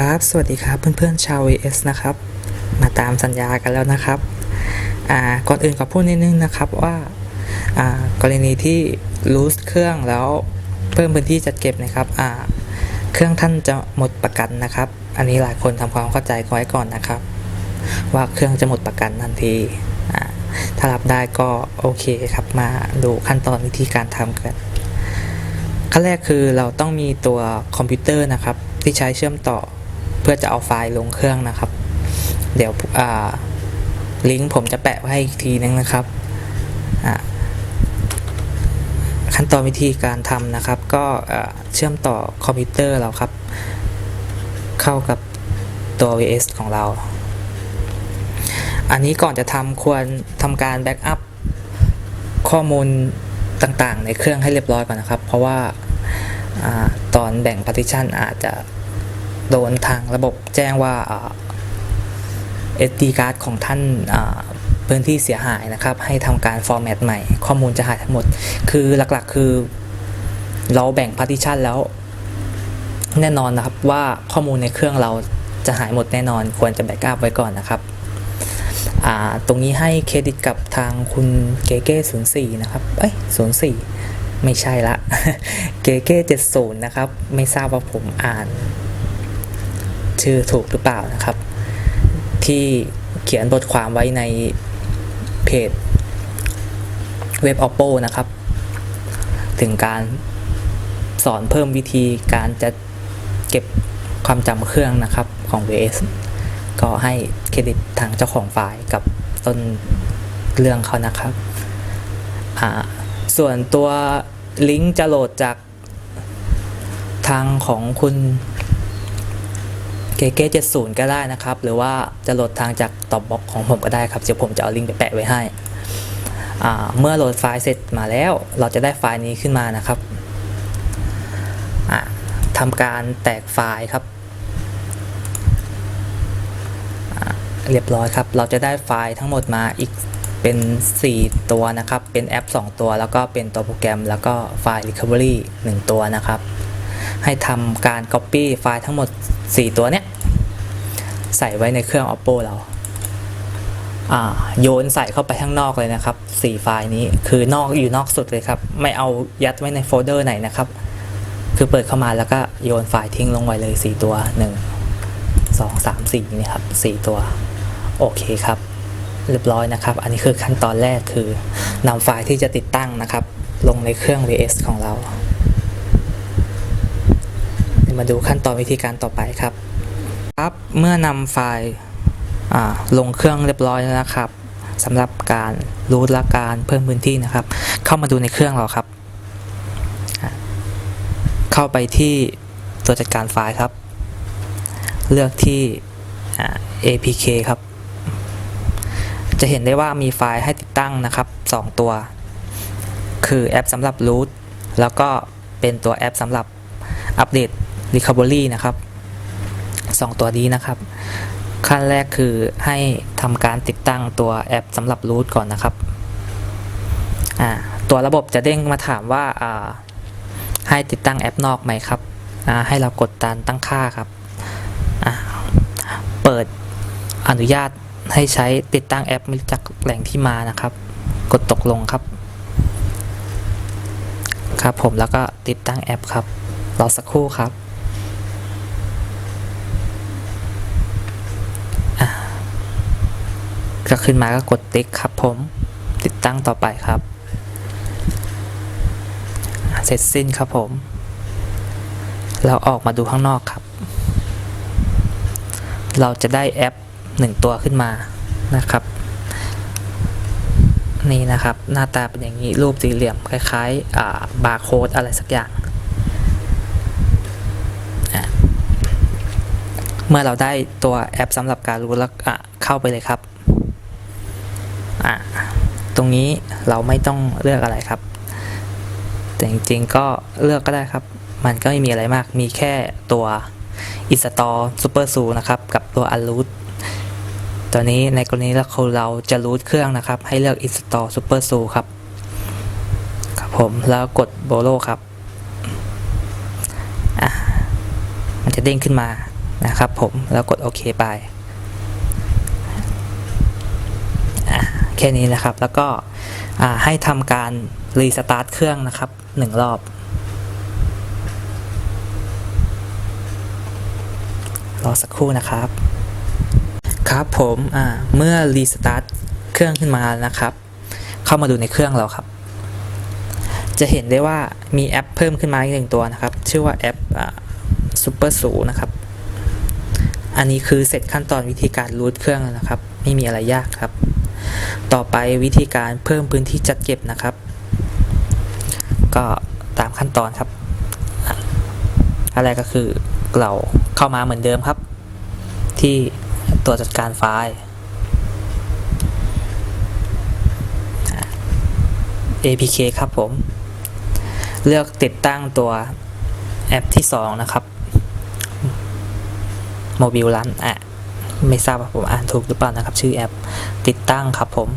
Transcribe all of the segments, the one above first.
ครับ สวัสดีครับเพื่อนๆชาว VS นะครับ มาตามสัญญากันแล้วนะครับ อ่า ก่อนอื่นขอพูดนิดนึงนะครับว่า อ่า กรณีที่ lose เครื่องแล้วเพิ่มพื้นที่จัดเก็บนะครับ อ่า เครื่องท่านจะหมดประกันนะครับ อันนี้หลายคนทำความเข้าใจไว้ก่อนนะครับ ว่าเครื่องจะหมดประกันทันที อ่า ถ้ารับได้ก็โอเคครับ มาดูขั้นตอนวิธีการทำกัน ขั้นแรกคือเราต้องมีตัวคอมพิวเตอร์นะครับที่ใช้เชื่อมต่อ เพื่อจะเอาไฟล์ลงเครื่องนะครับ เดี๋ยวลิงก์ผมจะแปะไว้ให้อีกทีนึงนะครับขั้นตอนวิธีการทำนะครับ ก็เชื่อมต่อคอมพิวเตอร์เราครับ เข้ากับตัว VS ของเรา อันนี้ก่อนจะทำควรทำการแบ็กอัพข้อมูลต่างๆ ในเครื่องให้เรียบร้อยก่อนนะครับ เพราะว่าอตอนแบ่ง partition อาจจะ โดนทางระบบแจ้งว่าอ่า SD card ของท่านพื้นที่เสียหายนะครับ ให้ทำการ format ใหม่ ข้อมูลจะหายทั้งหมด คือหลักๆคือเราแบ่ง partition แล้ว แน่นอนนะครับว่าข้อมูลในเครื่องเราจะหายหมดแน่นอน ควรจะแบ็กอัพไว้ก่อนนะครับ ตรงนี้ให้เครดิตกับทางคุณเกเก้ศูนย์สี่นะครับ เอ้ยศูนย์สี่ไม่ใช่ละ เกเก้เจ็ดศูนย์นะครับ ไม่ทราบว่าผมอ่าน ชื่อถูกหรือเปล่านะครับ ที่เขียนบทความไว้ในเพจเว็บ oppo นะครับ ถึงการสอนเพิ่มวิธีการจะเก็บความจำเครื่องนะครับของ VS ก็ให้เครดิตทางเจ้าของไฟล์กับต้นเรื่องเขานะครับอ่าส่วนตัวลิงก์จะโหลดจากทางของคุณ เกเก้70ก็ได้นะครับ หรือว่าจะโหลดทางจากตอบบ็อกของผมก็ได้ครับ เดี๋ยวผมจะเอาลิงก์ไปแปะไว้ให้ เมื่อโหลดไฟล์เสร็จมาแล้ว เราจะได้ไฟล์นี้ขึ้นมานะครับอ่าทำการแตกไฟล์ครับ เรียบร้อยครับ เราจะได้ไฟล์ทั้งหมดมาอีกเป็น 4 ตัวนะครับ เป็นแอป 2 ตัว แล้วก็เป็นตัวโปรแกรม แล้วก็ไฟล์ Recovery 1 ตัวนะครับ ให้ทำการ Copy ไฟล์ทั้งหมด 4 ตัวเนี้ย ใส่ไว้ในเครื่อง Oppo เราโยนใส่เข้าไปข้างนอกเลยนะครับ 4 ไฟล์นี้คือนอกอยู่นอกสุดเลยครับ ไม่เอายัดไว้ในโฟลเดอร์ไหนนะครับ คือเปิดเข้ามาแล้วก็โยนไฟล์ทิ้งลงไว้เลย 4 ตัว 1 2 3 4นี่ครับ4ตัว โอเคครับ เรียบร้อยนะครับ อันนี้คือขั้นตอนแรกคือนำไฟล์ที่จะติดตั้งนะครับ ลงในเครื่อง VS ของเรา มาดูขั้นตอนวิธีการต่อไปครับ ครับเมื่อนำไฟล์ลงเครื่องเรียบร้อยแล้วนะครับสำหรับการรูทและการเพิ่มพื้นที่นะครับ เข้ามาดูในเครื่องเราครับ เข้าไปที่ตัวจัดการไฟล์ครับ เลือกที่ APK ครับ จะเห็นได้ว่ามีไฟล์ให้ติดตั้งนะครับ 2 ตัว คือแอปสำหรับ root แล้วก็เป็นตัวแอปสำหรับอัปเดต recovery นะครับ 2 ตัวนี้นะครับ ขั้นแรกคือให้ทำการติดตั้งตัวแอปสำหรับ root ก่อนนะครับตัวระบบจะเด้งมาถามว่าให้ติดตั้งแอปนอกไหมครับ ให้เรากดตามตั้งค่าครับ เปิดอนุญาตให้ใช้ติดตั้งแอปมาจากแหล่งที่มานะครับ กดตกลงครับ ครับผมแล้วก็ติดตั้งแอปครับ รอสักครู่ครับอะ ก็ขึ้นมาก็กดติ๊กครับผมติดตั้งต่อไปครับ เสร็จสิ้นครับผม เราออกมาดูข้างนอกครับ เราจะได้แอปหนึ่งตัวขึ้นมานะครับ นี่นะครับหน้าตาเป็นอย่างนี้รูปสี่เหลี่ยมคล้ายๆาบาร์โค้ดอะไรสักอย่างเมื่อเราได้ตัวแอปสำหรับการรู้แล้วเข้าไปเลยครับ ตรงนี้เราไม่ต้องเลือกอะไรครับ แต่จริงๆก็เลือกก็ได้ครับ มันก็ไม่มีอะไรมาก มีแค่ตัว install super zoo นะครับ กับตัว unroot ตัวนี้ในกรณีเราเราจะรูทเครื่องนะครับ ให้เลือก install super zoo ครับครับผมแล้วกด bolo ครับอะมันจะเด้งขึ้นมานะครับผมแล้วกดโอเคไปอะแค่นี้นะครับ แล้วก็ให้ทำการรีสตาร์ทเครื่องนะครับหนึ่งรอบ รอสักครู่นะครับ ครับผมเมื่อรีสตาร์ทเครื่องขึ้นมานะครับ เข้ามาดูในเครื่องเราครับ จะเห็นได้ว่ามีแอปเพิ่มขึ้นมาอีกหนึ่งตัวนะครับ ชื่อว่าแอปซูเปอร์สูนะครับ อันนี้คือเสร็จขั้นตอนวิธีการรูทเครื่องแล้วนะครับ ไม่มีอะไรยากครับ ต่อไปวิธีการเพิ่มพื้นที่จัดเก็บนะครับ ก็ตามขั้นตอนครับอะอะไรก็คือเราเข้ามาเหมือนเดิมครับ ที่ตัวจัดการไฟล์ APK ครับผม เลือกติดตั้งตัวแอปที่ 2 นะครับ Mobile Run อะ ไม่ทราบว่าผมอ่านถูกหรือเปล่านะครับ ชื่อแอปติดตั้งครับผม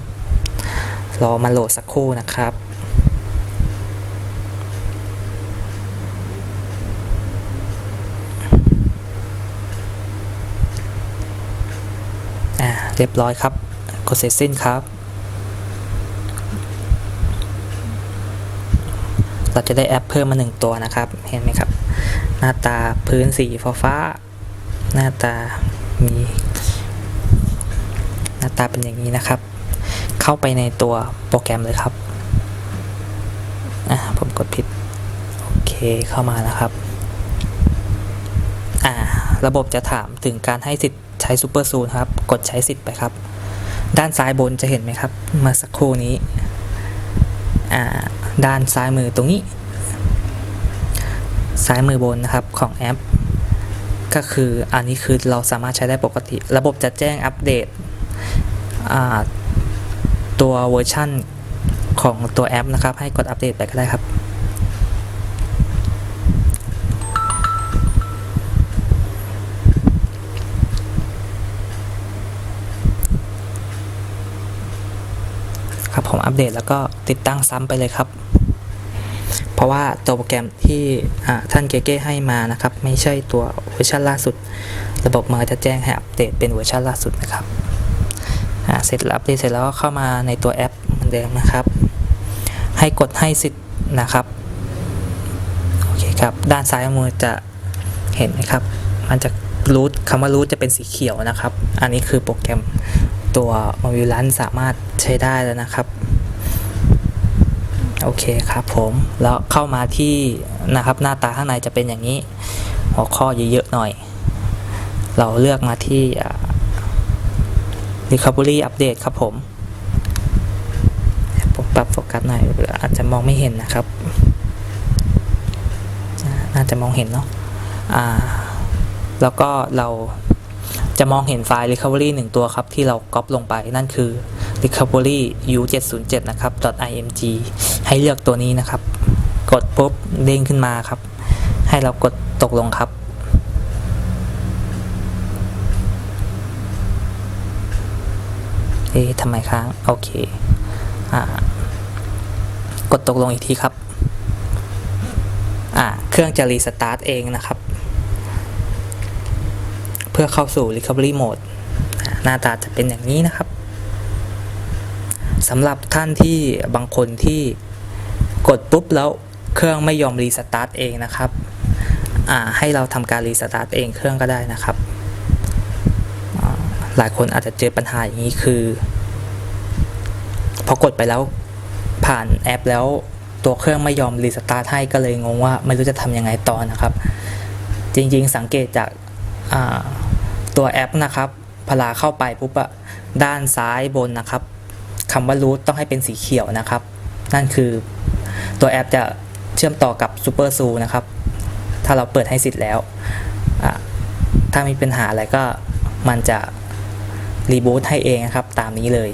รอมาโหลดสักครู่นะครับอ่าเรียบร้อยครับ กดเสร็จสิ้นครับ เราจะได้แอปเพิ่มมาหนึ่งตัวนะครับ เห็นไหมครับ หน้าตาพื้นสีฟ้าฟ้าหน้าตามี ตาเป็นอย่างนี้นะครับ เข้าไปในตัวโปรแกรมเลยครับอ่าผมกดผิด โอเคเข้ามาแล้วครับอ่าระบบจะถามถึงการให้สิทธิ์ใช้ซูเปอร์ซูนครับ กดใช้สิทธิ์ไปครับ ด้านซ้ายบนจะเห็นไหมครับมื่อสักครู่นี้อ่าด้านซ้ายมือตรงนี้ ซ้ายมือบนนะครับของแอป ก็คืออันนี้คือเราสามารถใช้ได้ปกติ ระบบจะแจ้งอัปเดต ตัวเวอร์ชั่นของตัวแอปนะครับ ให้กดอัปเดตไปก็ได้ครับครับผมอัปเดตแล้วก็ติดตั้งซ้ำไปเลยครับ เพราะว่าตัวโปรแกรมที่ท่านเก้ให้มานะครับ ไม่ใช่ตัวเวอร์ชันล่าสุด ระบบมาจะแจ้งให้อัปเดตเป็นเวอร์ชันล่าสุดนะครับ เสร็จแล้วอัปเดตเสร็จแล้วก็เข้ามาในตัวแอปเหมือนเดิมนะครับ ให้กดให้สิทธิ์นะครับโอเคครับด้านซ้ายมือจะเห็นไหมครับ มันจะรูทคำว่ารูทจะเป็นสีเขียวนะครับ อันนี้คือโปรแกรมตัวมวิลันสามารถใช้ได้แล้วนะครับโอเคครับผมแล้วเข้ามาที่นะครับหน้าตาข้างในจะเป็นอย่างนี้ หัวข้อเยอะๆหน่อย เราเลือกมาที่อ่า Recovery Update ครับผมผมปรับโฟกัสหน่อยอาจจะมองไม่เห็นนะครับอาน่าจะมองเห็นเนาะอ่าแล้วก็เราจะมองเห็นไฟล์ recovery หนึ่งตัวครับ ที่เราก๊อปลงไปนั่นคือ recovery u 7 0 7นะครับ .img ให้เลือกตัวนี้นะครับ กดปุ๊บเด้งขึ้นมาครับ ให้เรากดตกลงครับ อ๊ะทำไมค้าง โอเคอ่ากดตกลงอีกทีครับอ่าเครื่องจะรีสตาร์ทเองนะครับ เพื่อเข้าสู่ Recovery Mode หน้าตาจะเป็นอย่างนี้นะครับสำหรับท่านที่บางคนที่กดปุ๊บแล้วเครื่องไม่ยอมรีสตาร์ทเองนะครับอ่าให้เราทำการรีสตาร์ทเองเครื่องก็ได้นะครับ หลายคนอาจจะเจอปัญหาอย่างนี้คือ พอกดไปแล้วผ่านแอปแล้วตัวเครื่องไม่ยอมรีสตาร์ทให้ก็เลยงงว่าไม่รู้จะทำยังไงต่อนะครับ จริงๆสังเกตจากาตัวแอปนะครับพลาเข้าไปปุ๊บอะด้านซ้ายบนนะครับคำว่า root ต้องให้เป็นสีเขียวนะครับ นั่นคือตัวแอปจะเชื่อมต่อกับ Super z o o นะครับ ถ้าเราเปิดให้สิทธิ์แล้ว ถ้ามีปัญหาอะไรก็มันจะ รีบูตให้เองนะครับตามนี้เลย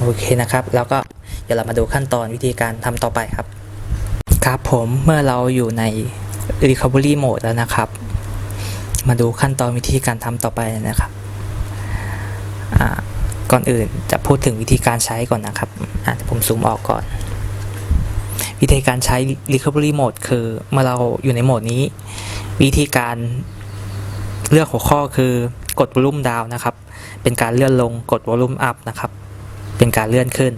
โอเคนะครับ แล้วก็เดี๋ยวเรามาดูขั้นตอนวิธีการทำต่อไปครับ ครับผมเมื่อเราอยู่ใน Recovery Mode แล้วนะครับ มาดูขั้นตอนวิธีการทำต่อไปนะครับก่อนอื่นจะพูดถึงวิธีการใช้ก่อนนะครับอะเดี๋ยวผมซูมออกก่อน วิธีการใช้ Recovery Mode คือเมื่อเราอยู่ในโหมดนี้ วิธีการเลือกหัวข้อคือกดวอลุ่มดาวนะครับ เป็นการเลื่อนลงกดวอลุ่มอัพนะครับ เป็นการเลื่อนขึ้น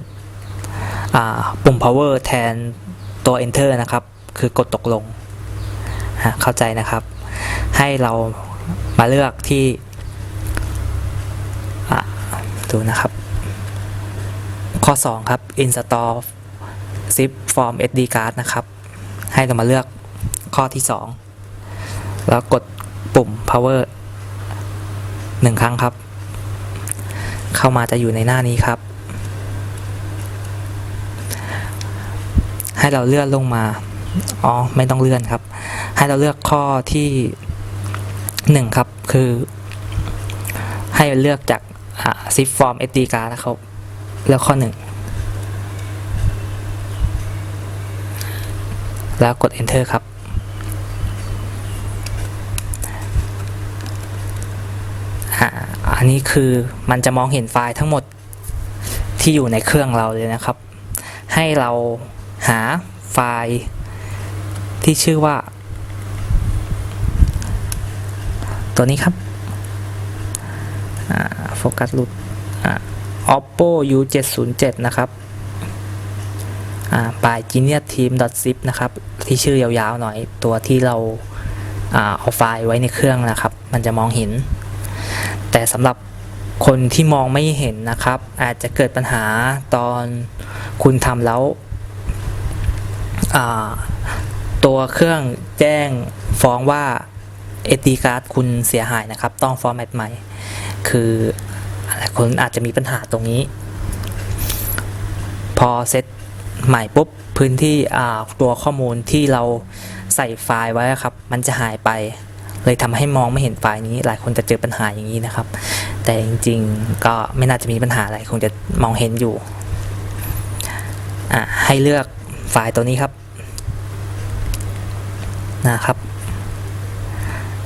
ปุ่ม power แทนตัว enter นะครับ คือกดตกลง เข้าใจนะครับ ให้เรามาเลือกที่ดูนะครับ ข้อ 2 ครับ install zip form SD card นะครับ ให้เรามาเลือกข้อที่ 2 แล้วกดปุ่ม power หนึ่งครั้งครับ เข้ามาจะอยู่ในหน้านี้ครับ ให้เราเลื่อนลงมา อ๋อ ไม่ต้องเลื่อนครับ ให้เราเลือกข้อที่หนึ่งครับ คือ ให้เลือกจาก zip form SD card นะครับเลือกข้อหนึ่งแล้วกด enter ครับ อ่า อันนี้คือมันจะมองเห็นไฟล์ทั้งหมดที่อยู่ในเครื่องเราเลยนะครับ ให้เราหาไฟล์ที่ชื่อว่า ตัวนี้ครับโฟกัสหลุด oppo u 7 0 7นะครับปลาย genius team zip นะครับ ที่ชื่อยาวๆหน่อยตัวที่เราอ่าเอาไฟล์ไว้ในเครื่องนะครับ มันจะมองเห็น แต่สำหรับคนที่มองไม่เห็นนะครับ อาจจะเกิดปัญหาตอนคุณทำแล้วตัวเครื่องแจ้งฟ้องว่า SD card คุณเสียหายนะครับ ต้องฟอร์แมตใหม่ คือหลายคนอาจจะมีปัญหาตรงนี้ พอเซตใหม่ปุ๊บ พื้นที่ตัวข้อมูลที่เราใส่ไฟล์ไว้ครับ มันจะหายไป เลยทำให้มองไม่เห็นไฟล์นี้ หลายคนจะเจอปัญหาอย่างนี้นะครับ แต่จริงๆก็ไม่น่าจะมีปัญหาอะไรคงจะมองเห็นอยู่ให้เลือกไฟล์ตัวนี้ครับนะครับ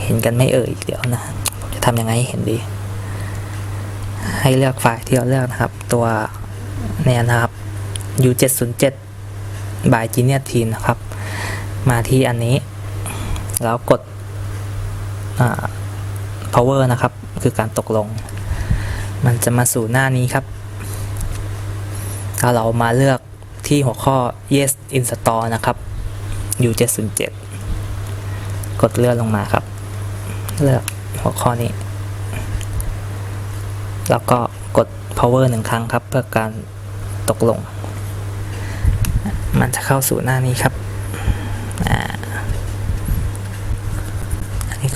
เห็นกันไม่เอ่ยเดี๋ยวนะผมจะทำยังไงให้เห็นดี ให้เลือกไฟล์ที่เราเลือกนะครับ ตัวเนี่ยนะครับ u 7 0 7 by Genius Team นะครับ มาที่อันนี้ แล้วกด power นะครับ คือการตกลง มันจะมาสู่หน้านี้ครับถ้าเรามาเลือกที่หัวข้อ yes install นะครับ u 7 0 7 กดเลื่อนลงมาครับ เลือกหัวข้อนี้ แล้วก็กด power หนึ่งครั้งครับ เพื่อการตกลง มันจะเข้าสู่หน้านี้ครับ อ่า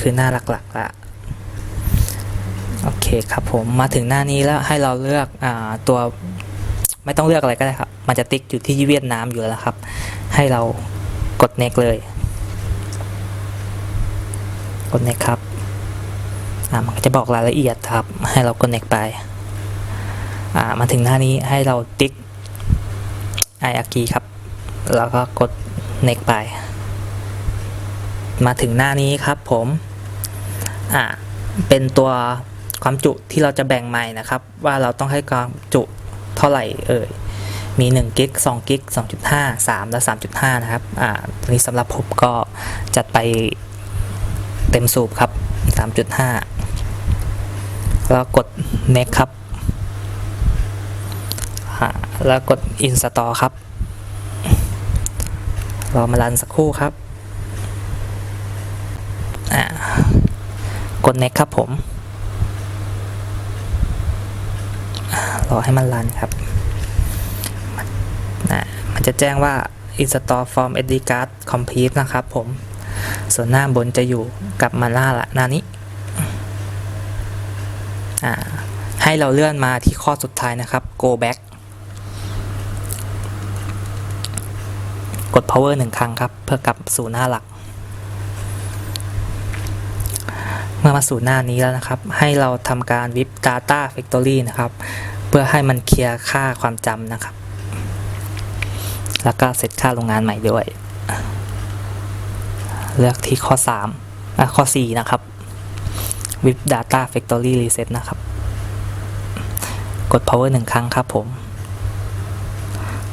คือหน้าหลักๆละโอเคครับผมมาถึงหน้านี้แล้วให้เราเลือกอตัวไม่ต้องเลือกอะไรก็ได้ครับ มันจะติ๊กอยู่ที่เวียดนามอยู่แล้วครับ ให้เรากด next เลย กด next ครับอ่ามันจะบอกรายละเอียดครับ ให้เรากด next ไปอ่ามาถึงหน้านี้ให้เราติ๊กไออากีครับ แล้วก็กด next ไป มาถึงหน้านี้ครับผม อ่าเป็นตัวความจุที่เราจะแบ่งใหม่นะครับ ว่าเราต้องให้ความจุเท่าไหร่เอ่ยมี1กิก2กิก2.5 3 และ 3.5 นะครับ อ่าตัวนี้สำหรับผมก็จัดไปเต็มสูบครับ 3.5 แล้วกด next ครับ แล้วกด install ครับ รอมารันสักครู่ครับ อ่า กด next ครับผมอ่ารอให้มันรันครับมันนะมันจะแจ้งว่า install from SD card complete นะครับผม ส่วนหน้าบนจะอยู่กับมาหน้าละหน้านี้ ให้เราเลื่อนมาที่ข้อสุดท้ายนะครับ go back กด power หนึ่งครั้งครับ เพื่อกลับสู่หน้าหลัก เมื่อมาสู่หน้านี้แล้วนะครับ ให้เราทำการ VIP Data Factory นะครับ เพื่อให้มันเคลียร์ค่าความจำนะครับ แล้วก็เซตค่าโรงงานใหม่ด้วย เลือกที่ข้อ3อะข้อ 4 นะครับ VIP Data Factory Reset นะครับ กด power หนึ่งครั้งครับผม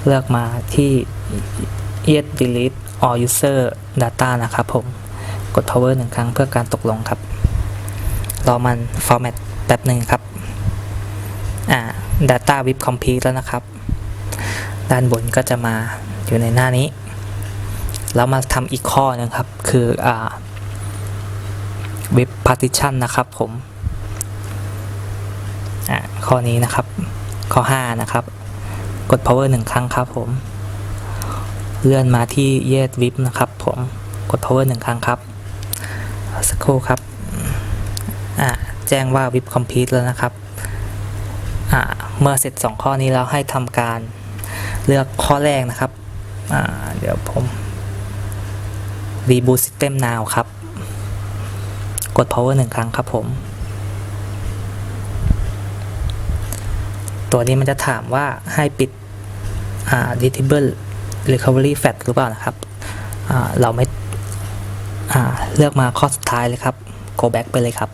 เลือกมาที่ yes delete all user data นะครับผม กด power หนึ่งครั้งเพื่อการตกลงครับ รอมัน format แป๊บหนึ่งครับ อ่า data with complete แล้วนะครับ ด้านบนก็จะมาอยู่ในหน้านี้ แล้วมาทำอีกข้อหนึงครับ คืออ่า web partition นะครับผม อ่าข้อนี้นะครับ ข้อ 5 นะครับ กด power หนึ่งครั้งครับผม เลื่อนมาที่ yes vip นะครับผม กด power หนึ่งครั้งครับ สักครู่ครับ อ่าแจ้งว่า vip complete แล้วนะครับอ่าเมื่อเสร็จ 2 ข้อนี้แล้วให้ทำการเลือกข้อแรกนะครับอ่าเดี๋ยวผม reboot system now ครับ กด power หนึ่งครั้งครับผม ตัวนี้มันจะถามว่าให้ปิด disable recovery fat หรือเปล่านะครับ เราไม่เลือกมาข้อสุดท้ายเลยครับ go back ไปเลยครับ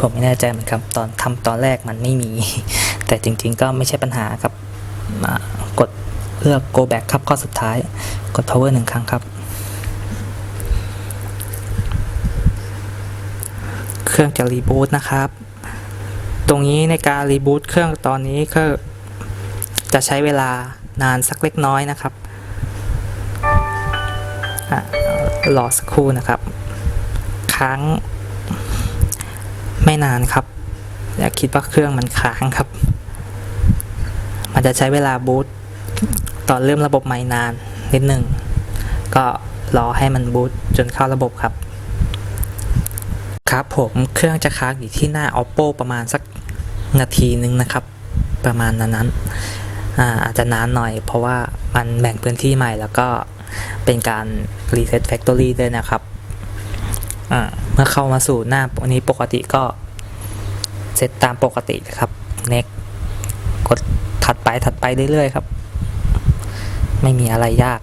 ผมไม่แน่ใจเหมือนกันตอนทำตอนแรกมันไม่มี แต่จริง ๆ ก็ไม่ใช่ปัญหาครับกดเลือก go back ครับข้อสุดท้าย กด power หนึ่งครั้งครับ เครื่องจะรีบูตนะครับ ตรงนี้ในการรีบูตเครื่องตอนนี้ก็จะใช้เวลานานสักเล็กน้อยนะครับรอสักครู่นะครับ ค้าง นานครับ อย่าคิดว่าเครื่องมันค้างครับ มันจะใช้เวลาบูตตอนเริ่มระบบใหม่นานนิดหนึ่งก็รอให้มันบูตจนเข้าระบบครับ ครับผมเครื่องจะค้างอยู่ที่หน้า oppo ประมาณสักนาทีนึงนะครับ ประมาณนั้นนั้นอาอาจจะนานหน่อย เพราะว่ามันแบ่งพื้นที่ใหม่แล้วก็เป็นการ reset factory ด้วยนะครับ เมื่อเข้ามาสู่หน้าอันนี้ปกติก็ เซตตามปกตินะครับ next กดถัดไปถัดไปเรื่อยๆครับ ไม่มีอะไรยาก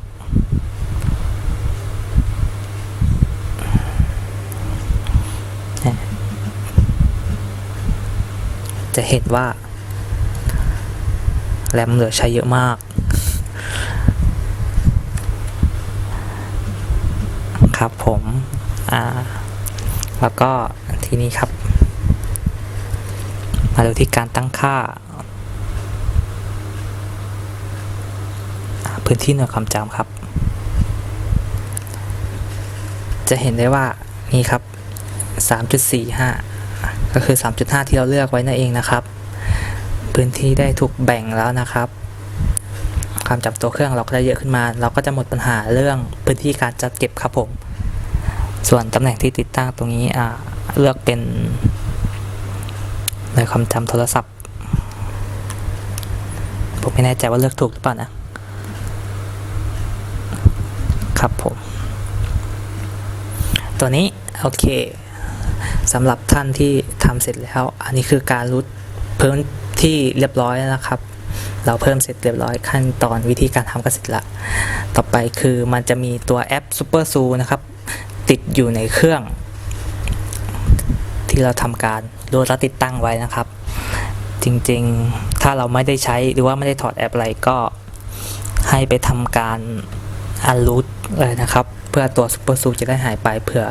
จะเห็นว่า แรมเหลือใช้เยอะมาก ครับผม อ่า แล้วก็ทีนี้ครับ มาดูที่การตั้งค่า พื้นที่หน่วยความจำครับ จะเห็นได้ว่านี่ครับ 3.45 ก็คือ 3.5 ที่เราเลือกไว้นั่นเองนะครับ พื้นที่ได้ถูกแบ่งแล้วนะครับ ความจำตัวเครื่องเราก็ได้เยอะขึ้นมา เราก็จะหมดปัญหาเรื่องพื้นที่การจัดเก็บครับผม ส่วนตำแหน่งที่ติดตั้งตรงนี้เลือกเป็น ในความจำโทรศัพท์ ผมไม่แน่ใจว่าเลือกถูกหรือเปล่านะ ครับผม ตัวนี้ โอเคสำหรับท่านที่ทำเสร็จแล้ว อันนี้คือการรูทเพิ่มที่เรียบร้อยแล้วนะครับ เราเพิ่มเสร็จเรียบร้อยขั้นตอนวิธีการทำก็เสร็จละ ต่อไปคือมันจะมีตัวแอป Super Zoo นะครับ ติดอยู่ในเครื่อง ที่เราทำการ รูทและติดตั้งไว้นะครับ จริงๆถ้าเราไม่ได้ใช้หรือว่าไม่ได้ถอดแอปอะไรก็ให้ไปทำการอันรูทเลยนะครับ เพื่อตัว Super Zoo จะได้หายไปเผื่อ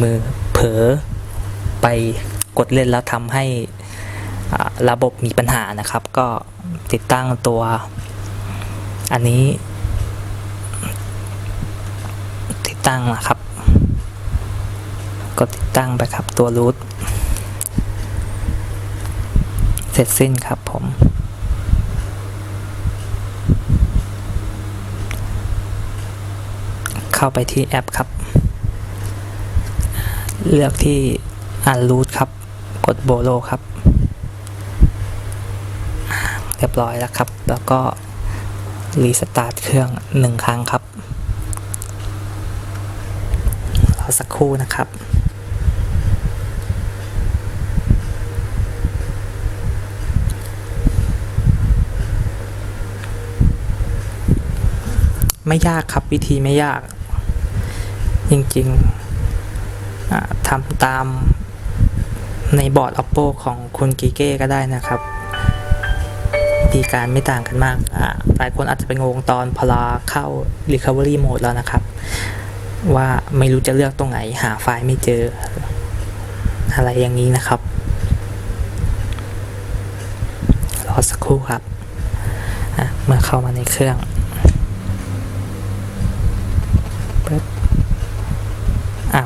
มือเผลอไปกดเล่นแล้วทำให้ระบบมีปัญหานะครับ ก็ติดตั้งตัวอันนี้ ติดตั้งนะครับ ก็ติดตั้งไปครับตัวรูท เสร็จสิ้นครับผม เข้าไปที่แอปครับ เลือกที่ unroot ครับ กดโบโลครับ เรียบร้อยแล้วครับ แล้วก็รีสตาร์ทเครื่องหนึ่งครั้งครับ รอสักครู่นะครับ ไม่ยากครับวิธีไม่ยาก จริงๆทำตามในบอร์ด oppo ของคุณกิเก้ก็ได้นะครับวิธีการไม่ต่างกันมาก หลายคนอาจจะไปงงตอนพลาเข้า recovery mode แล้วนะครับ ว่าไม่รู้จะเลือกตรงไหน หาไฟล์ไม่เจอ อะไรอย่างนี้นะครับ รอสักครู่ครับ เมื่อเข้ามาในเครื่องปึ๊บอ้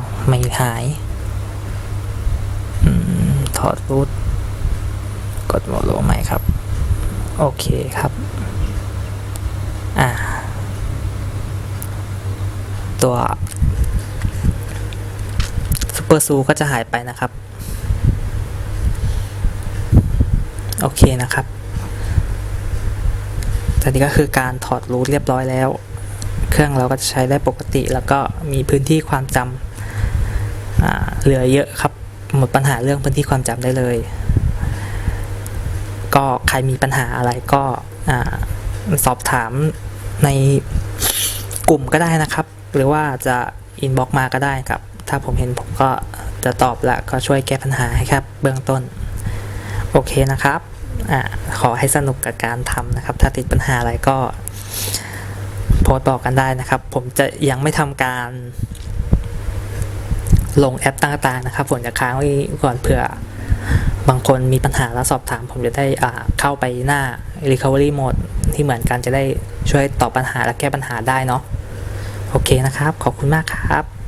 าวไม่หายอถอดรูทกดโมโลใหม่ครับ โอเคครับ อ่า ตัวซูเปอร์ซูก็จะหายไปนะครับ โอเคนะครับตอนนี้ก็คือการถอดรูทเรียบร้อยแล้ว เครื่องเราก็จะใช้ได้ปกติ แล้วก็มีพื้นที่ความจำ เหลือเยอะครับหมดปัญหาเรื่องพื้นที่ความจำได้เลย ก็ใครมีปัญหาอะไรก็อสอบถามในกลุ่มก็ได้นะครับ หรือว่าจะอินบ็อกมาก็ได้ครับ ถ้าผมเห็นผมก็จะตอบและก็ช่วยแก้ปัญหาให้ครับ เบื้องต้น โอเคนะครับอขอให้สนุกกับการทำนะครับ ถ้าติดปัญหาอะไรก็โพสต์บอกกันได้นะครับ ผมจะยังไม่ทำการ ลงแอปต่างๆนะครับ ผมจะค้างไว้ก่อนเผื่อบางคนมีปัญหาแล้วสอบถาม ผมจะได้เข้าไปหน้า recovery mode ที่เหมือนกันจะได้ช่วยตอบปัญหาและแก้ปัญหาได้เนาะโอเคนะครับ ขอบคุณมากครับ